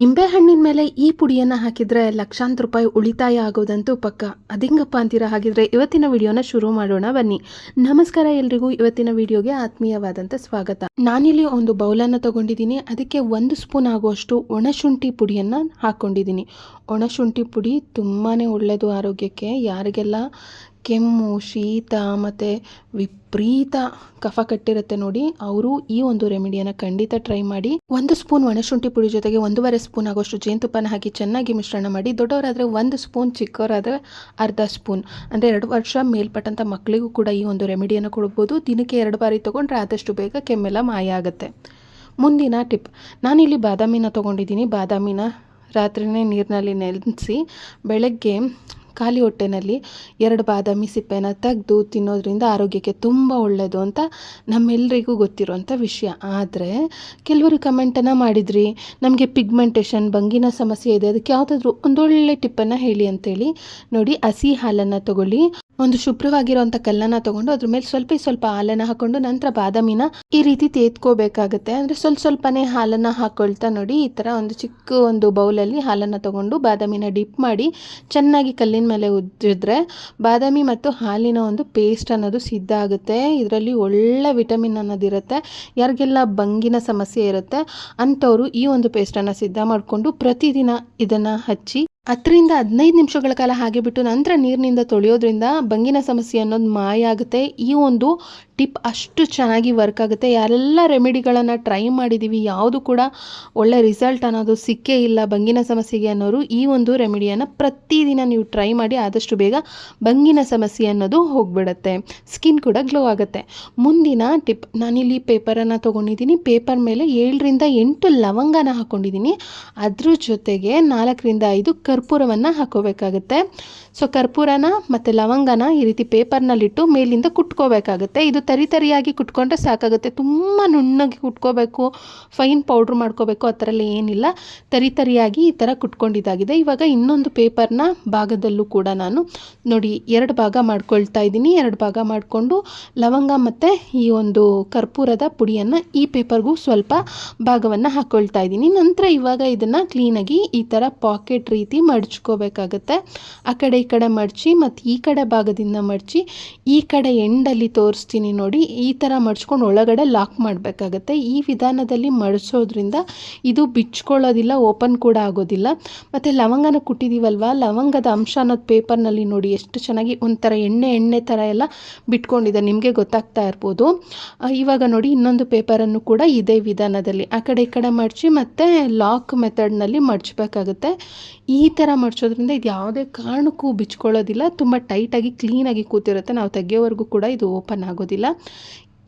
ನಿಂಬೆ ಹಣ್ಣಿನ ಮೇಲೆ ಈ ಪುಡಿಯನ್ನು ಹಾಕಿದರೆ ಲಕ್ಷಾಂತರ ರೂಪಾಯಿ ಉಳಿತಾಯ ಆಗೋದಂತೂ ಪಕ್ಕ. ಅದಿಂಗಪ್ಪ ಅಂತೀರಾ ಹಾಗಿದ್ರೆ ಇವತ್ತಿನ ವಿಡಿಯೋನ ಶುರು ಮಾಡೋಣ ಬನ್ನಿ. ನಮಸ್ಕಾರ ಎಲ್ರಿಗೂ, ಇವತ್ತಿನ ವಿಡಿಯೋಗೆ ಆತ್ಮೀಯವಾದಂಥ ಸ್ವಾಗತ. ನಾನಿಲ್ಲಿ ಒಂದು ಬೌಲನ್ನು ತಗೊಂಡಿದ್ದೀನಿ. ಅದಕ್ಕೆ ಒಂದು ಸ್ಪೂನ್ ಆಗುವಷ್ಟು ಒಣಶುಂಠಿ ಪುಡಿಯನ್ನು ಹಾಕ್ಕೊಂಡಿದ್ದೀನಿ ಒಣಶುಂಠಿ ಪುಡಿ ತುಂಬಾ ಒಳ್ಳೆಯದು ಆರೋಗ್ಯಕ್ಕೆ. ಯಾರಿಗೆಲ್ಲ ಕೆಮ್ಮು, ಶೀತ ಮತ್ತು ವಿಪರೀತ ಕಫ ಕಟ್ಟಿರುತ್ತೆ ನೋಡಿ. ಅವರು ಈ ಒಂದು ರೆಮಿಡಿಯನ್ನು ಖಂಡಿತ ಟ್ರೈ ಮಾಡಿ. ಒಂದು ಸ್ಪೂನ್ ಒಣಶುಂಠಿ ಪುಡಿ ಜೊತೆಗೆ ಒಂದೂವರೆ ಸ್ಪೂನ್ ಆಗೋಷ್ಟು ಜೇನುತುಪ್ಪನ ಹಾಕಿ ಚೆನ್ನಾಗಿ ಮಿಶ್ರಣ ಮಾಡಿ. ದೊಡ್ಡವರಾದರೆ ಒಂದು ಸ್ಪೂನ್ ಚಿಕ್ಕವರಾದರೆ ಅರ್ಧ ಸ್ಪೂನ್ ಅಂದರೆ ಎರಡು ವರ್ಷ ಮೇಲ್ಪಟ್ಟಂಥ ಮಕ್ಕಳಿಗೂ ಕೂಡ ಈ ಒಂದು ರೆಮಿಡಿಯನ್ನು ಕೊಡ್ಬೋದು. ದಿನಕ್ಕೆ ಎರಡು ಬಾರಿ ತೊಗೊಂಡ್ರೆ ಆದಷ್ಟು ಬೇಗ ಕೆಮ್ಮೆಲ್ಲ ಮಾಯ ಆಗುತ್ತೆ. ಮುಂದಿನ ಟಿಪ್ ನಾನಿಲ್ಲಿ ಬಾದಾಮಿನ ತೊಗೊಂಡಿದ್ದೀನಿ. ಬಾದಾಮಿನ ರಾತ್ರಿನೇ ನೀರಿನಲ್ಲಿ ನೆನೆಸಿ ಬೆಳಗ್ಗೆ ಖಾಲಿ ಹೊಟ್ಟೆನಲ್ಲಿ ಎರಡು ಬಾದಾಮಿ ಸಿಪ್ಪೆನ ತೆಗೆದು ತಿನ್ನೋದ್ರಿಂದ ಆರೋಗ್ಯಕ್ಕೆ ತುಂಬ ಒಳ್ಳೆಯದು ಅಂತ ನಮ್ಮೆಲ್ಲರಿಗೂ ಗೊತ್ತಿರುವಂಥ ವಿಷಯ. ಆದರೆ ಕೆಲವರು ಕಮೆಂಟನ್ನು ಮಾಡಿದ್ರಿ, ನಮಗೆ ಪಿಗ್ಮೆಂಟೇಷನ್, ಬಂಗಿನ ಸಮಸ್ಯೆ ಇದೆ, ಅದಕ್ಕೆ ಯಾವುದಾದ್ರೂ ಒಂದೊಳ್ಳೆ ಟಿಪ್ಪನ್ನು ಹೇಳಿ ಅಂತೇಳಿ. ನೋಡಿ, ಹಸಿ ಹಾಲನ್ನು ತಗೊಳ್ಳಿ. ಒಂದು ಶುಭ್ರವಾಗಿರುವಂಥ ಕಲ್ಲನ್ನು ತಗೊಂಡು ಅದ್ರ ಮೇಲೆ ಸ್ವಲ್ಪ ಸ್ವಲ್ಪ ಹಾಲನ್ನು ಹಾಕೊಂಡು ನಂತರ ಬಾದಾಮಿನ ಈ ರೀತಿ ತೇತ್ಕೋಬೇಕಾಗುತ್ತೆ. ಅಂದರೆ ಸ್ವಲ್ಪ ಸ್ವಲ್ಪನೇ ಹಾಲನ್ನು ಹಾಕೊಳ್ತಾ ನೋಡಿ ಈ ಥರ ಒಂದು ಚಿಕ್ಕ ಒಂದು ಬೌಲಲ್ಲಿ ಹಾಲನ್ನು ತಗೊಂಡು ಬಾದಾಮಿನ ಡಿಪ್ ಮಾಡಿ ಚೆನ್ನಾಗಿ ಕಲ್ಲಿನ ಮೇಲೆ ಉಜ್ಜಿದ್ರೆ ಬಾದಾಮಿ ಮತ್ತು ಹಾಲಿನ ಒಂದು ಪೇಸ್ಟ್ ಅನ್ನೋದು ಸಿದ್ಧ ಆಗುತ್ತೆ. ಇದರಲ್ಲಿ ಒಳ್ಳೆ ವಿಟಮಿನ್ ಅನ್ನೋದಿರುತ್ತೆ. ಯಾರಿಗೆಲ್ಲ ಬಂಗಿನ ಸಮಸ್ಯೆ ಇರುತ್ತೆ, ಅಂಥವರು ಈ ಒಂದು ಪೇಸ್ಟನ್ನು ಸಿದ್ಧ ಮಾಡಿಕೊಂಡು ಪ್ರತಿದಿನ ಇದನ್ನು ಹಚ್ಚಿ ಹತ್ತರಿಂದ ಹದಿನೈದು ನಿಮಿಷಗಳ ಕಾಲ ಹಾಗೆ ಬಿಟ್ಟು ನಂತರ ನೀರಿನಿಂದ ತೊಳೆಯೋದ್ರಿಂದ ಬಂಗಿನ ಸಮಸ್ಯೆ ಅನ್ನೋದು ಮಾಯ ಆಗುತ್ತೆ ಈ ಒಂದು ಟಿಪ್ ಅಷ್ಟು ಚೆನ್ನಾಗಿ ವರ್ಕ್ ಆಗುತ್ತೆ. ಯಾರೆಲ್ಲ ರೆಮಿಡಿಗಳನ್ನು ಟ್ರೈ ಮಾಡಿದ್ದೀವಿ ಯಾವುದು ಕೂಡ ಒಳ್ಳೆ ರಿಸಲ್ಟ್ ಅನ್ನೋದು ಸಿಕ್ಕೇ ಇಲ್ಲ ಬಂಗಿನ ಸಮಸ್ಯೆಗೆ ಅನ್ನೋರು, ಈ ಒಂದು ರೆಮಿಡಿಯನ್ನು ಪ್ರತಿದಿನ ನೀವು ಟ್ರೈ ಮಾಡಿ ಆದಷ್ಟು ಬೇಗ ಬಂಗಿನ ಸಮಸ್ಯೆ ಅನ್ನೋದು ಹೋಗ್ಬಿಡುತ್ತೆ. ಸ್ಕಿನ್ ಕೂಡ ಗ್ಲೋ ಆಗುತ್ತೆ. ಮುಂದಿನ ಟಿಪ್, ನಾನಿಲ್ಲಿ ಪೇಪರನ್ನು ತೊಗೊಂಡಿದ್ದೀನಿ. ಪೇಪರ್ ಮೇಲೆ ಏಳರಿಂದ ಎಂಟು ಲವಂಗನ ಹಾಕ್ಕೊಂಡಿದ್ದೀನಿ ಅದ್ರ ಜೊತೆಗೆ ನಾಲ್ಕರಿಂದ ಐದು ಕರ್ಪೂರವನ್ನು ಹಾಕೋಬೇಕಾಗುತ್ತೆ. ಸೊ ಕರ್ಪೂರನ ಮತ್ತು ಲವಂಗನ ಈ ರೀತಿ ಪೇಪರ್ನಲ್ಲಿಟ್ಟು ಮೇಲಿಂದ ಕುಟ್ಕೋಬೇಕಾಗುತ್ತೆ. ಇದು ತರಿ ತರಿಯಾಗಿ ಕುಟ್ಕೊಂಡ್ರೆ ಸಾಕಾಗುತ್ತೆ. ತುಂಬ ನುಣ್ಣಗೆ ಕುಟ್ಕೋಬೇಕು ಫೈನ್ ಪೌಡ್ರ್ ಮಾಡ್ಕೋಬೇಕು, ಆ ಥರ ಎಲ್ಲ ಏನಿಲ್ಲ. ತರಿ ತರಿಯಾಗಿ ಈ ಥರ ಕುಟ್ಕೊಂಡಿದ್ದಾಗಿದೆ. ಇವಾಗ ಇನ್ನೊಂದು ಪೇಪರ್ನ ಭಾಗದಲ್ಲೂ ಕೂಡ ನಾನು ನೋಡಿ ಎರಡು ಭಾಗ ಮಾಡ್ಕೊಳ್ತಾ ಇದ್ದೀನಿ. ಎರಡು ಭಾಗ ಮಾಡಿಕೊಂಡು ಲವಂಗ ಮತ್ತು ಈ ಒಂದು ಕರ್ಪೂರದ ಪುಡಿಯನ್ನು ಈ ಪೇಪರ್ಗೂ ಸ್ವಲ್ಪ ಭಾಗವನ್ನು ಹಾಕ್ಕೊಳ್ತಾ ಇದ್ದೀನಿ. ನಂತರ ಇವಾಗ ಇದನ್ನು ಕ್ಲೀನಾಗಿ ಈ ಥರ ಪಾಕೆಟ್ ರೀತಿ ಮಡಚ್ಕೋಬೇಕಾಗುತ್ತೆ. ಆ ಕಡೆ ಈ ಕಡೆ ಮಡಚಿ ಮತ್ತು ಈ ಕಡೆ ಭಾಗದಿಂದ ಮಡಚಿ ಈ ಕಡೆ ಎಂಡಲ್ಲಿ ತೋರಿಸ್ತೀನಿ ನೋಡಿ, ಈ ಥರ ಮಡ್ಚ್ಕೊಂಡು ಒಳಗಡೆ ಲಾಕ್ ಮಾಡಬೇಕಾಗತ್ತೆ. ಈ ವಿಧಾನದಲ್ಲಿ ಮಡಿಸೋದ್ರಿಂದ ಇದು ಬಿಚ್ಕೊಳ್ಳೋದಿಲ್ಲ ಓಪನ್ ಕೂಡ ಆಗೋದಿಲ್ಲ. ಮತ್ತು ಲವಂಗನ ಕುಟ್ಟಿದ್ದೀವಲ್ವ ಲವಂಗದ ಅಂಶ ಅನ್ನೋದು ಪೇಪರ್ನಲ್ಲಿ ನೋಡಿ ಎಷ್ಟು ಚೆನ್ನಾಗಿ ಒಂಥರ ಎಣ್ಣೆ ಎಣ್ಣೆ ಥರ ಎಲ್ಲ ಬಿಟ್ಕೊಂಡಿದೆ. ನಿಮಗೆ ಗೊತ್ತಾಗ್ತಾ ಇರ್ಬೋದು. ಇವಾಗ ನೋಡಿ ಇನ್ನೊಂದು ಪೇಪರನ್ನು ಕೂಡ ಇದೇ ವಿಧಾನದಲ್ಲಿ. ಆ ಕಡೆ ಈ ಕಡೆ ಮಡಚಿ ಮತ್ತು ಲಾಕ್ ಮೆಥಡ್ನಲ್ಲಿ ಮಡಚಬೇಕಾಗುತ್ತೆ. ಈ ಥರ ಮಡ್ಚೋದ್ರಿಂದ ಇದು ಯಾವುದೇ ಕಾರಣಕ್ಕೂ ಬಿಚ್ಕೊಳ್ಳೋದಿಲ್ಲ ತುಂಬ ಟೈಟಾಗಿ ಕ್ಲೀನಾಗಿ ಕೂತಿರುತ್ತೆ. ನಾವು ತೆಗೆಯೋವರೆಗೂ ಕೂಡ ಇದು ಓಪನ್ ಆಗೋದಿಲ್ಲ.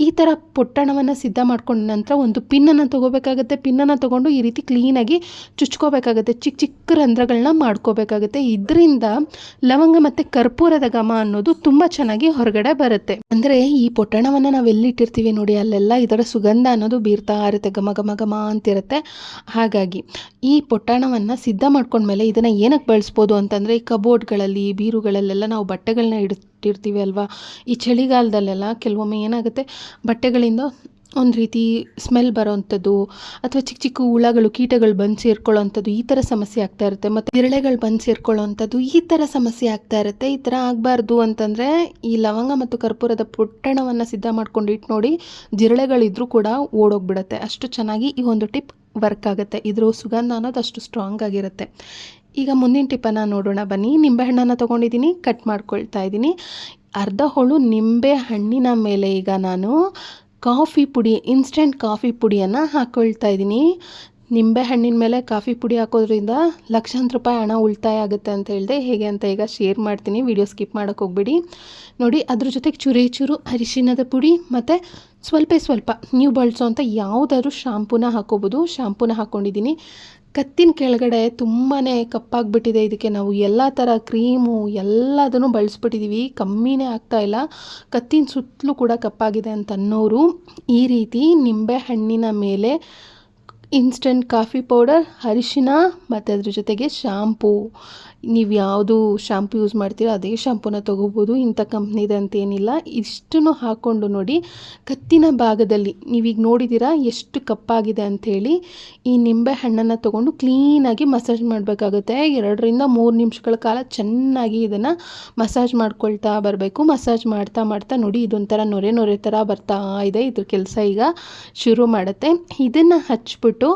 ಈ ಥರ ಪೊಟ್ಟಣವನ್ನು ಸಿದ್ಧ ಮಾಡ್ಕೊಂಡ ನಂತರ ಒಂದು ಪಿನ್ನನ್ನು ತೊಗೋಬೇಕಾಗುತ್ತೆ. ಪಿನ್ನನ್ನು ತೊಗೊಂಡು ಈ ರೀತಿ ಕ್ಲೀನಾಗಿ ಚುಚ್ಕೋಬೇಕಾಗುತ್ತೆ. ಚಿಕ್ಕ ಚಿಕ್ಕ ರಂಧ್ರಗಳನ್ನ ಮಾಡ್ಕೋಬೇಕಾಗುತ್ತೆ. ಇದರಿಂದ ಲವಂಗ ಮತ್ತು ಕರ್ಪೂರದ ಘಮ ಅನ್ನೋದು ತುಂಬ ಚೆನ್ನಾಗಿ ಹೊರಗಡೆ ಬರುತ್ತೆ. ಅಂದರೆ ಈ ಪೊಟ್ಟಣವನ್ನು ನಾವು ಎಲ್ಲಿಟ್ಟಿರ್ತೀವಿ ನೋಡಿ, ಅಲ್ಲೆಲ್ಲ ಇದರ ಸುಗಂಧ ಅನ್ನೋದು ಬೀರ್ತಾ ಇರುತ್ತೆ ಘಮ ಘಮ ಘಮ ಅಂತಿರುತ್ತೆ. ಹಾಗಾಗಿ ಈ ಪೊಟ್ಟಣವನ್ನು ಸಿದ್ಧ ಮಾಡ್ಕೊಂಡ್ಮೇಲೆ ಇದನ್ನು ಏನಕ್ಕೆ ಬಳಸ್ಬೋದು ಅಂತಂದರೆ ಈ ಕಬೋರ್ಡ್ಗಳಲ್ಲಿ ಬೀರುಗಳಲ್ಲೆಲ್ಲ ನಾವು ಬಟ್ಟೆಗಳನ್ನ ಇಡ್ ಇಟ್ಟಿರ್ತೀವಿ ಅಲ್ವಾ? ಈ ಚಳಿಗಾಲದಲ್ಲೆಲ್ಲ ಕೆಲವೊಮ್ಮೆ ಏನಾಗುತ್ತೆ, ಬಟ್ಟೆಗಳಿಂದ ಒಂದು ರೀತಿ ಸ್ಮೆಲ್ ಬರೋವಂಥದ್ದು ಅಥವಾ ಚಿಕ್ಕ ಚಿಕ್ಕ ಹುಳಗಳು, ಕೀಟಗಳು ಬಂದು ಸೇರ್ಕೊಳ್ಳೋವಂಥದ್ದು ಈ ಥರ ಸಮಸ್ಯೆ ಆಗ್ತಾ ಇರುತ್ತೆ. ಮತ್ತು ಜಿರಳೆಗಳು ಬಂದು ಸೇರ್ಕೊಳ್ಳೋವಂಥದ್ದು ಈ ಥರ ಸಮಸ್ಯೆ ಆಗ್ತಾ ಇರುತ್ತೆ. ಈ ಥರ ಆಗಬಾರ್ದು ಅಂತಂದರೆ ಈ ಲವಂಗ ಮತ್ತು ಕರ್ಪೂರದ ಪುಟ್ಟಣವನ್ನು ಸಿದ್ಧ ಮಾಡ್ಕೊಂಡು ಇಟ್ಟು ನೋಡಿ ಜಿರಳೆಗಳಿದ್ರೂ ಕೂಡ ಓಡೋಗ್ಬಿಡುತ್ತೆ. ಅಷ್ಟು ಚೆನ್ನಾಗಿ ಈ ಒಂದು ಟಿಪ್ ವರ್ಕ್ ಆಗುತ್ತೆ. ಇದ್ರ ಸುಗಂಧ ಅನ್ನೋದು ಅಷ್ಟು ಸ್ಟ್ರಾಂಗ್ ಆಗಿರುತ್ತೆ. ಈಗ ಮುಂದಿನ ಟಿಪ್ಪನ್ನು ನೋಡೋಣ. ಬನ್ನಿ, ನಿಂಬೆಹಣ್ಣನ್ನು ತೊಗೊಂಡಿದ್ದೀನಿ ಕಟ್ ಮಾಡ್ಕೊಳ್ತಾ ಇದ್ದೀನಿ. ಅರ್ಧ ಹೋಳು ನಿಂಬೆ ಹಣ್ಣಿನ ಮೇಲೆ ಈಗ ನಾನು ಕಾಫಿ ಪುಡಿ ಇನ್ಸ್ಟೆಂಟ್ ಕಾಫಿ ಪುಡಿಯನ್ನು ಹಾಕ್ಕೊಳ್ತಾ ಇದ್ದೀನಿ. ನಿಂಬೆ ಹಣ್ಣಿನ ಮೇಲೆ ಕಾಫಿ ಪುಡಿ ಹಾಕೋದ್ರಿಂದ ಲಕ್ಷಾಂತರ ರೂಪಾಯಿ ಹಣ ಉಳಿತಾಯ ಆಗುತ್ತೆ ಅಂತ ಹೇಳಿದೆ. ಹೇಗೆ ಅಂತ ಈಗ ಶೇರ್ ಮಾಡ್ತೀನಿ. ವಿಡಿಯೋ ಸ್ಕಿಪ್ ಮಾಡೋಕ್ಕೆ ಹೋಗ್ಬೇಡಿ. ನೋಡಿ, ಅದ್ರ ಜೊತೆಗೆ ಚುರಿ ಚೂರು ಅರಿಶಿನದ ಪುಡಿ ಮತ್ತು ಸ್ವಲ್ಪ ಸ್ವಲ್ಪ ನೀವು ಅಂತ ಯಾವುದಾದ್ರೂ ಶಾಂಪೂನ ಹಾಕೋಬೋದು. ಶಾಂಪೂನ ಹಾಕ್ಕೊಂಡಿದ್ದೀನಿ ಕತ್ತಿನ ಕೆಳಗಡೆ ತುಂಬಾ ಕಪ್ಪಾಗಿಬಿಟ್ಟಿದೆ ಇದಕ್ಕೆ ನಾವು. ಎಲ್ಲ ಥರ ಕ್ರೀಮು ಎಲ್ಲದನ್ನು ಬಳಸ್ಬಿಟ್ಟಿದ್ದೀವಿ ಕಮ್ಮಿನೇ ಆಗ್ತಾಯಿಲ್ಲ ಕತ್ತಿನ ಸುತ್ತಲೂ ಕೂಡ ಕಪ್ಪಾಗಿದೆ ಅಂತ ಅನ್ನೋರು. ಈ ರೀತಿ ನಿಂಬೆ ಹಣ್ಣಿನ ಮೇಲೆ ಇನ್ಸ್ಟೆಂಟ್ ಕಾಫಿ ಪೌಡರ್ ಅರಿಶಿನ, ಮತ್ತು ಅದ್ರ ಜೊತೆಗೆ ಶಾಂಪೂ ನೀವು ಯಾವುದು ಶ್ಯಾಂಪು ಯೂಸ್ ಮಾಡ್ತೀರೋ ಅದೇ ಶ್ಯಾಂಪೂನ ತೊಗೋಬೋದು. ಇಂಥ ಕಂಪ್ನಿದೆ ಅಂತೇನಿಲ್ಲ ಇಷ್ಟನ್ನು ಹಾಕ್ಕೊಂಡು ನೋಡಿ ಕತ್ತಿನ ಭಾಗದಲ್ಲಿ ನೀವೀಗ ನೋಡಿದ್ದೀರಾ ಎಷ್ಟು ಕಪ್ಪಾಗಿದೆ ಅಂಥೇಳಿ ಈ ನಿಂಬೆ ಹಣ್ಣನ್ನು ತೊಗೊಂಡು ಕ್ಲೀನಾಗಿ ಮಸಾಜ್ ಮಾಡಬೇಕಾಗುತ್ತೆ. ಎರಡರಿಂದ ಮೂರು ನಿಮಿಷಗಳ ಕಾಲ ಚೆನ್ನಾಗಿ ಇದನ್ನು ಮಸಾಜ್ ಮಾಡ್ಕೊಳ್ತಾ ಬರಬೇಕು. ಮಸಾಜ್ ಮಾಡ್ತಾ ಮಾಡ್ತಾ ನೋಡಿ ಇದೊಂಥರ ನೊರೆ ನೊರೆ ಥರ ಬರ್ತಾ ಇದೆ. ಇದ್ರ ಕೆಲಸ ಈಗ ಶುರು ಮಾಡುತ್ತೆ. ಇದನ್ನು ಹಚ್ಬಿಟ್ಟು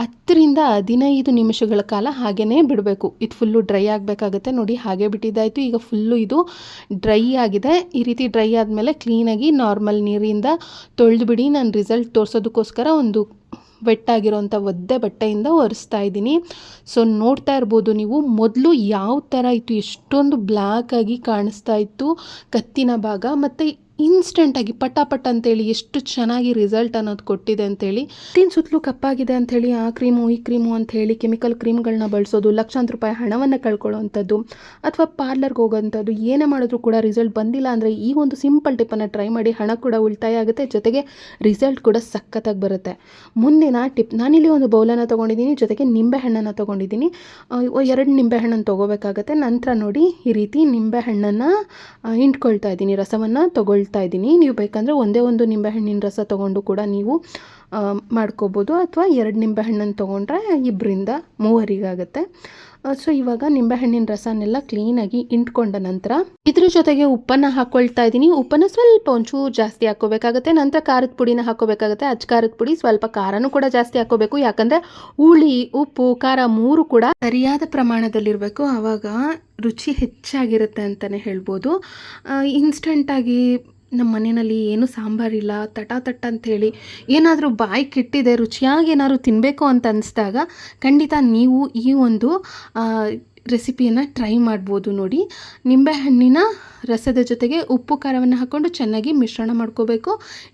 ಹತ್ತರಿಂದ ಹದಿನೈದು ನಿಮಿಷಗಳ ಕಾಲ ಹಾಗೇ ಬಿಡಬೇಕು. ಇದು ಫುಲ್ಲು ಡ್ರೈ ಆಗಬೇಕಾಗತ್ತೆ. ನೋಡಿ, ಹಾಗೆ ಬಿಟ್ಟಿದ್ದಾಯಿತು. ಈಗ ಫುಲ್ಲು ಇದು ಡ್ರೈ ಆಗಿದೆ. ಈ ರೀತಿ ಡ್ರೈ ಆದಮೇಲೆ ಕ್ಲೀನಾಗಿ ನಾರ್ಮಲ್ ನೀರಿಂದ ತೊಳೆದು ಬಿಡಿ ನಾನು ರಿಸಲ್ಟ್ ತೋರಿಸೋದಕ್ಕೋಸ್ಕರ ಒಂದು ವೆಟ್ಟಾಗಿರೋಂಥ ಒದ್ದೆ ಬಟ್ಟೆಯಿಂದ ಒರೆಸ್ತಾ ಇದ್ದೀನಿ. ಸೊ ನೋಡ್ತಾ ಇರ್ಬೋದು ನೀವು, ಮೊದಲು ಯಾವ ಥರ ಇತ್ತು? ಎಷ್ಟೊಂದು ಬ್ಲ್ಯಾಕಾಗಿ ಕಾಣಿಸ್ತಾ ಇತ್ತು ಕತ್ತಿನ ಭಾಗ. ಮತ್ತು ಇನ್ಸ್ಟೆಂಟಾಗಿ ಪಟ ಪಟ ಅಂತೇಳಿ ಎಷ್ಟು ಚೆನ್ನಾಗಿ ರಿಸಲ್ಟ್ ಅನ್ನೋದು ಕೊಟ್ಟಿದೆ ಅಂತೇಳಿ. ತಿನ್ ಸುತ್ತಲೂ ಕಪ್ಪಾಗಿದೆ ಅಂಥೇಳಿ ಆ ಕ್ರೀಮು, ಈ ಕ್ರೀಮು ಅಂಥೇಳಿ ಕೆಮಿಕಲ್ ಕ್ರೀಮ್ಗಳನ್ನ ಬಳಸೋದು, ಲಕ್ಷಾಂತರ ರೂಪಾಯಿ ಹಣವನ್ನು ಕಳ್ಕೊಳ್ಳೋವಂಥದ್ದು, ಅಥವಾ ಪಾರ್ಲರ್ಗೆ ಹೋಗೋಂಥದ್ದು, ಏನೇ ಮಾಡಿದ್ರು ಕೂಡ ರಿಸಲ್ಟ್ ಬಂದಿಲ್ಲ ಅಂದರೆ ಈ ಒಂದು ಸಿಂಪಲ್ ಟಿಪ್ಪನ್ನು ಟ್ರೈ ಮಾಡಿ ಹಣ ಕೂಡ ಉಳಿತಾಯ ಆಗುತ್ತೆ, ಜೊತೆಗೆ ರಿಸಲ್ಟ್ ಕೂಡ ಸಖತ್ತಾಗಿ ಬರುತ್ತೆ. ಮುಂದಿನ ಟಿಪ್ ನಾನಿಲ್ಲಿ ಒಂದು ಬೌಲನ್ನು ತೊಗೊಂಡಿದ್ದೀನಿ, ಜೊತೆಗೆ ನಿಂಬೆಹಣ್ಣನ್ನು ತೊಗೊಂಡಿದ್ದೀನಿ. ಎರಡು ನಿಂಬೆಹಣ್ಣನ್ನು ತೊಗೋಬೇಕಾಗತ್ತೆ, ನಂತರ ನೋಡಿ ಈ ರೀತಿ ನಿಂಬೆಹಣ್ಣನ್ನು ಹಿಂಡ್ಕೊಳ್ತಾ ಇದ್ದೀನಿ, ರಸವನ್ನು ತೊಗೊಳ್ತಾ ಇದ್ದೀನಿ. ನೀವು ಬೇಕಂದರೆ ಒಂದೇ ಒಂದು ನಿಂಬೆಹಣ್ಣಿನ ರಸ ತೊಗೊಂಡು ಕೂಡ ನೀವು ಮಾಡ್ಕೋಬೋದು. ಅಥವಾ ಎರಡು ನಿಂಬೆಹಣ್ಣನ್ನು ತೊಗೊಂಡ್ರೆ ಇಬ್ಬರಿಂದ ಮೂವರಿಗಾಗುತ್ತೆ. ಸೊ ಇವಾಗ ನಿಂಬೆಹಣ್ಣಿನ ರಸನೆಲ್ಲ ಕ್ಲೀನಾಗಿ ಇಂಟ್ಕೊಂಡ ನಂತರ ಇದ್ರ ಜೊತೆಗೆ ಉಪ್ಪನ್ನು ಹಾಕ್ಕೊಳ್ತಾ ಇದ್ದೀನಿ. ಉಪ್ಪನ್ನು ಸ್ವಲ್ಪ ಒಂಚೂರು ಜಾಸ್ತಿ ಹಾಕ್ಕೋಬೇಕಾಗುತ್ತೆ. ನಂತರ ಖಾರದ ಪುಡಿನ ಹಾಕ್ಕೋಬೇಕಾಗುತ್ತೆ. ಅಚ್ಚ ಖಾರದ ಪುಡಿ, ಸ್ವಲ್ಪ ಖಾರನೂ ಕೂಡ ಜಾಸ್ತಿ ಹಾಕ್ಕೋಬೇಕು. ಯಾಕಂದರೆ ಹುಳಿ, ಉಪ್ಪು, ಖಾರ ಮೂರು ಕೂಡ ಸರಿಯಾದ ಪ್ರಮಾಣದಲ್ಲಿರಬೇಕು. ಆವಾಗ ರುಚಿ ಹೆಚ್ಚಾಗಿರುತ್ತೆ ಅಂತಲೇ ಹೇಳ್ಬೋದು. ಇನ್ಸ್ಟೆಂಟಾಗಿ ನಮ್ಮ ಮನೆಯಲ್ಲಿ ಏನು ಸಾಂಬಾರಿಲ್ಲ ತಟ ತಟ್ಟ ಅಂಥೇಳಿ ಏನಾದರೂ ಬಾಯಿ ಕೆಟ್ಟಿದೆ, ರುಚಿಯಾಗಿ ಏನಾದರೂ ತಿನ್ನಬೇಕು ಅಂತ ಅನ್ನಿಸ್ದಾಗ ಖಂಡಿತ ನೀವು ಈ ಒಂದು ರೆಸಿಪಿಯನ್ನು ಟ್ರೈ ಮಾಡ್ಬೋದು ನೋಡಿ. ನಿಂಬೆಹಣ್ಣಿನ ರಸದ ಜೊತೆಗೆ ಉಪ್ಪು ಖಾರವನ್ನು ಹಾಕ್ಕೊಂಡು ಚೆನ್ನಾಗಿ ಮಿಶ್ರಣ ಮಾಡ್ಕೋಬೇಕು.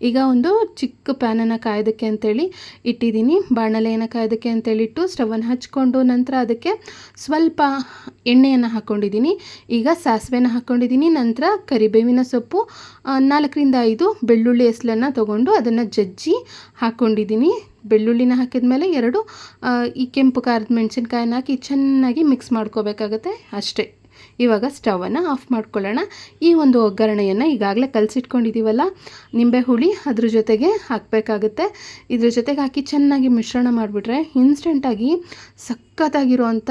ಈಗ ಒಂದು ಚಿಕ್ಕ ಪ್ಯಾನನ್ನು ಕಾಯೋದಕ್ಕೆ ಅಂತೇಳಿ ಇಟ್ಟಿದ್ದೀನಿ. ಬಾಣಲೆಯನ್ನು ಕಾಯೋದಕ್ಕೆ ಅಂತೇಳಿಟ್ಟು ಸ್ಟವನ್ನು ಹಚ್ಕೊಂಡು ನಂತರ ಅದಕ್ಕೆ ಸ್ವಲ್ಪ ಎಣ್ಣೆಯನ್ನು ಹಾಕ್ಕೊಂಡಿದ್ದೀನಿ ಈಗ ಸಾಸಿವೆನ ಹಾಕ್ಕೊಂಡಿದ್ದೀನಿ ನಂತರ ಕರಿಬೇವಿನ ಸೊಪ್ಪು ನಾಲ್ಕರಿಂದ ಐದು ಬೆಳ್ಳುಳ್ಳಿ ಹೆಸಲನ್ನು ತೊಗೊಂಡು ಅದನ್ನು ಜಜ್ಜಿ ಹಾಕ್ಕೊಂಡಿದ್ದೀನಿ ಬೆಳ್ಳುಳ್ಳಿನ ಹಾಕಿದ ಮೇಲೆ ಎರಡು ಈ ಕೆಂಪು ಖಾರದ ಮೆಣಸಿನ್ಕಾಯನ್ನ ಹಾಕಿ ಚೆನ್ನಾಗಿ ಮಿಕ್ಸ್ ಮಾಡ್ಕೋಬೇಕಾಗತ್ತೆ. ಅಷ್ಟೇ. ಇವಾಗ ಸ್ಟವನ್ನು ಆಫ್ ಮಾಡ್ಕೊಳ್ಳೋಣ. ಈ ಒಂದು ಒಗ್ಗರಣೆಯನ್ನು ಈಗಾಗಲೇ ಕಲಸಿಟ್ಕೊಂಡಿದ್ದೀವಲ್ಲ ನಿಂಬೆ ಹುಳಿ ಅದ್ರ ಜೊತೆಗೆ ಹಾಕಬೇಕಾಗುತ್ತೆ. ಇದ್ರ ಜೊತೆಗೆ ಹಾಕಿ ಚೆನ್ನಾಗಿ ಮಿಶ್ರಣ ಮಾಡಿಬಿಟ್ರೆ ಇನ್ಸ್ಟೆಂಟಾಗಿ ಸಖತ್ತಾಗಿರುವಂಥ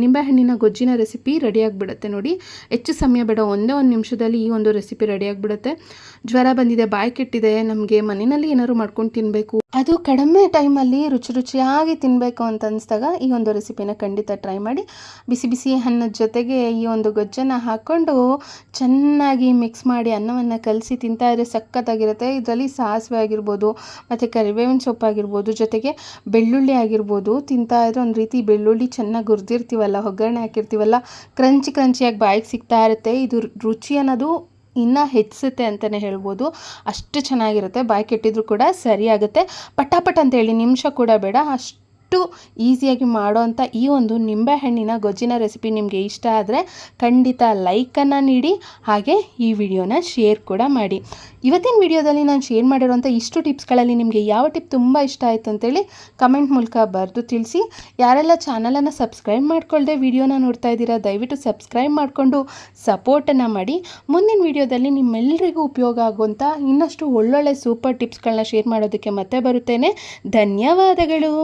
ನಿಂಬೆಹಣ್ಣಿನ ಗೊಜ್ಜಿನ ರೆಸಿಪಿ ರೆಡಿಯಾಗಿಬಿಡುತ್ತೆ ನೋಡಿ. ಹೆಚ್ಚು ಸಮಯ ಬೇಡ, ಒಂದೇ ಒಂದು ನಿಮಿಷದಲ್ಲಿ ಈ ಒಂದು ರೆಸಿಪಿ ರೆಡಿಯಾಗಿಬಿಡುತ್ತೆ ಜ್ವರ ಬಂದಿದೆ, ಬಾಯಿ ಕೆಟ್ಟಿದೆ, ನಮಗೆ ಮನೆಯಲ್ಲಿ ಏನಾದ್ರು ಮಾಡ್ಕೊಂಡು ತಿನ್ನಬೇಕು ಅದು ಕಡಿಮೆ ಟೈಮಲ್ಲಿ ರುಚಿ ರುಚಿಯಾಗಿ ತಿನ್ನಬೇಕು ಅಂತ ಅನ್ಸಿದಾಗ ಈ ಒಂದು ರೆಸಿಪಿನ ಖಂಡಿತ ಟ್ರೈ ಮಾಡಿ. ಬಿಸಿ ಬಿಸಿ ಅನ್ನದ ಜೊತೆಗೆ ಈ ಒಂದು ಗೊಜ್ಜನ್ನು ಹಾಕ್ಕೊಂಡು ಚೆನ್ನಾಗಿ ಮಿಕ್ಸ್ ಮಾಡಿ ಅನ್ನವನ್ನು ಕಲಸಿ ತಿಂತಾ ಇದ್ರೆ ಸಖತ್ತಾಗಿರುತ್ತೆ. ಇದರಲ್ಲಿ ಸಾಸಿವೆ ಆಗಿರ್ಬೋದು, ಮತ್ತು ಕರಿಬೇವಿನ ಸೊಪ್ಪು ಆಗಿರ್ಬೋದು ಜೊತೆಗೆ ಬೆಳ್ಳುಳ್ಳಿ ಆಗಿರ್ಬೋದು, ತಿಂತಾ ಇದ್ರೆ ಒಂದು ರೀತಿ ಬೆಳ್ಳುಳ್ಳಿ ಚೆನ್ನಾಗಿ ಹುರಿದಿರ್ತೀವಲ್ಲ, ಒಗ್ಗರಣೆ ಹಾಕಿರ್ತೀವಲ್ಲ ಕ್ರಂಚಿ ಕ್ರಂಚಿಯಾಗಿ ಬಾಯಿಗೆ ಸಿಗ್ತಾ ಇರುತ್ತೆ. ಇದು ರುಚಿ ಅನ್ನೋದು ಇನ್ನೂ ಹೆಚ್ಚಿಸುತ್ತೆ ಅಂತಲೇ ಹೇಳ್ಬೋದು. ಅಷ್ಟು ಚೆನ್ನಾಗಿರುತ್ತೆ. ಬಾಯಿ ಕೆಟ್ಟಿದ್ರು ಕೂಡ ಸರಿಯಾಗುತ್ತೆ. ಪಟಾಪಟ್ ಅಂತೇಳಿ ನಿಮಿಷ ಕೂಡ ಬೇಡ. ಅಷ್ಟು ಈಸಿಯಾಗಿ ಮಾಡೋವಂಥ ಈ ಒಂದು ನಿಂಬೆಹಣ್ಣಿನ ಗೊಜ್ಜಿನ ರೆಸಿಪಿ ನಿಮಗೆ ಇಷ್ಟ ಆದರೆ ಖಂಡಿತ ಲೈಕನ್ನು ನೀಡಿ, ಹಾಗೆ ಈ ವಿಡಿಯೋನ ಶೇರ್ ಕೂಡ ಮಾಡಿ. ಇವತ್ತಿನ ವಿಡಿಯೋದಲ್ಲಿ ನಾನು ಶೇರ್ ಮಾಡಿರುವಂಥ ಇಷ್ಟು ಟಿಪ್ಸ್ಗಳಲ್ಲಿ ನಿಮಗೆ ಯಾವ ಟಿಪ್ ತುಂಬ ಇಷ್ಟ ಆಯಿತು ಅಂತೇಳಿ ಕಮೆಂಟ್ ಮೂಲಕ ಬರೆದು ತಿಳಿಸಿ. ಯಾರೆಲ್ಲ ಚಾನಲನ್ನು ಸಬ್ಸ್ಕ್ರೈಬ್ ಮಾಡಿಕೊಳ್ಳದೆ ವಿಡಿಯೋನ ನೋಡ್ತಾ ಇದ್ದೀರಾ, ದಯವಿಟ್ಟು ಸಬ್ಸ್ಕ್ರೈಬ್ ಮಾಡಿಕೊಂಡು ಸಪೋರ್ಟನ್ನು ಮಾಡಿ. ಮುಂದಿನ ವಿಡಿಯೋದಲ್ಲಿ ನಿಮ್ಮೆಲ್ಲರಿಗೂ ಉಪಯೋಗ ಆಗುವಂಥ ಇನ್ನಷ್ಟು ಒಳ್ಳೊಳ್ಳೆ ಸೂಪರ್ ಟಿಪ್ಸ್ಗಳನ್ನ ಶೇರ್ ಮಾಡೋದಕ್ಕೆ ಮತ್ತೆ ಬರುತ್ತೇನೆ. ಧನ್ಯವಾದಗಳು!